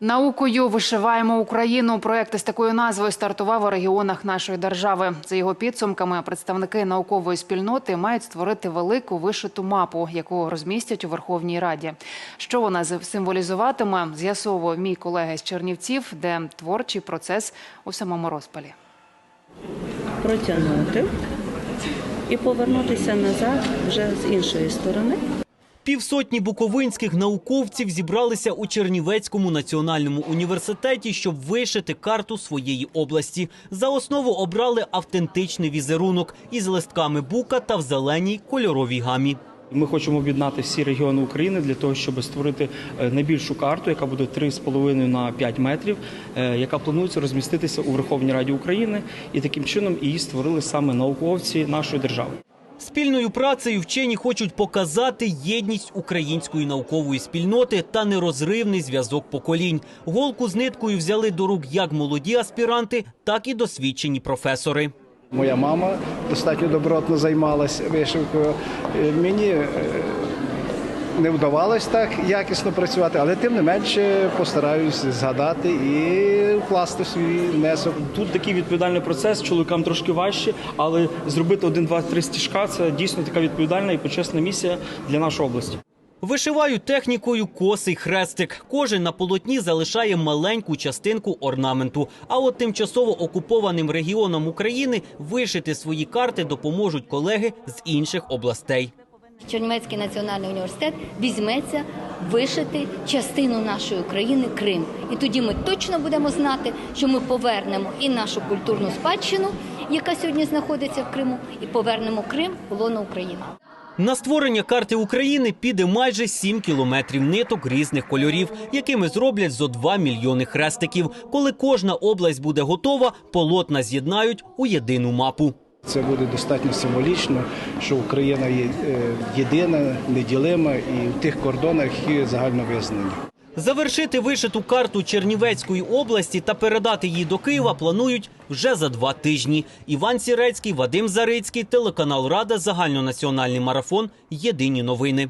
Наукою вишиваємо Україну. Проект із такою назвою стартував у регіонах нашої держави. За його підсумками, представники наукової спільноти мають створити велику вишиту мапу, яку розмістять у Верховній Раді. Що вона з- символізуватиме, з'ясовував мій колега з Чернівців, де творчий процес у самому розпалі. протягнути і повернутися назад вже з іншої сторони. Півсотні буковинських науковців зібралися у Чернівецькому національному університеті, щоб вишити карту своєї області. За основу обрали автентичний візерунок із листками бука та в зеленій кольоровій гамі. Ми хочемо об'єднати всі регіони України для того, щоб створити е, найбільшу карту, яка буде 3,5 на 5 метрів, е, яка планується розміститися у Верховній Раді України, і таким чином її створили саме науковці нашої держави. Спільною працею вчені хочуть показати єдність української наукової спільноти та нерозривний зв'язок поколінь. Голку з ниткою взяли до рук як молоді аспіранти, так і досвідчені професори. Моя мама достатньо добротно займалася вишивкою. Е, Мені е, не вдавалось так якісно працювати, але тим не менше постараюсь згадати і вкласти свій внесок. Тут такий відповідальний процес, чоловікам трошки важче, але зробити один, два, три стіжка це дійсно така відповідальна і почесна місія для нашої області. Вишивають технікою косий хрестик. Кожен на полотні залишає маленьку частинку орнаменту. А от тимчасово окупованим регіонам України вишити свої карти допоможуть колеги з інших областей. Чернівецький національний університет візьметься вишити частину нашої країни Крим. І тоді ми точно будемо знати, що ми повернемо і нашу культурну спадщину, яка сьогодні знаходиться в Криму, і повернемо Крим в лоно України. На створення карти України піде майже 7 кілометрів ниток різних кольорів, якими зроблять зо 2 мільйони хрестиків. Коли кожна область буде готова, полотна з'єднають у єдину мапу. Це буде достатньо символічно, що Україна є е, єдина, неділима і в тих кордонах, які загально. Завершити вишиту карту Чернівецької області та передати її до Києва планують вже за два тижні. Іван Сірецький, Вадим Зарицький, телеканал Рада, загальнонаціональний марафон. Єдині новини.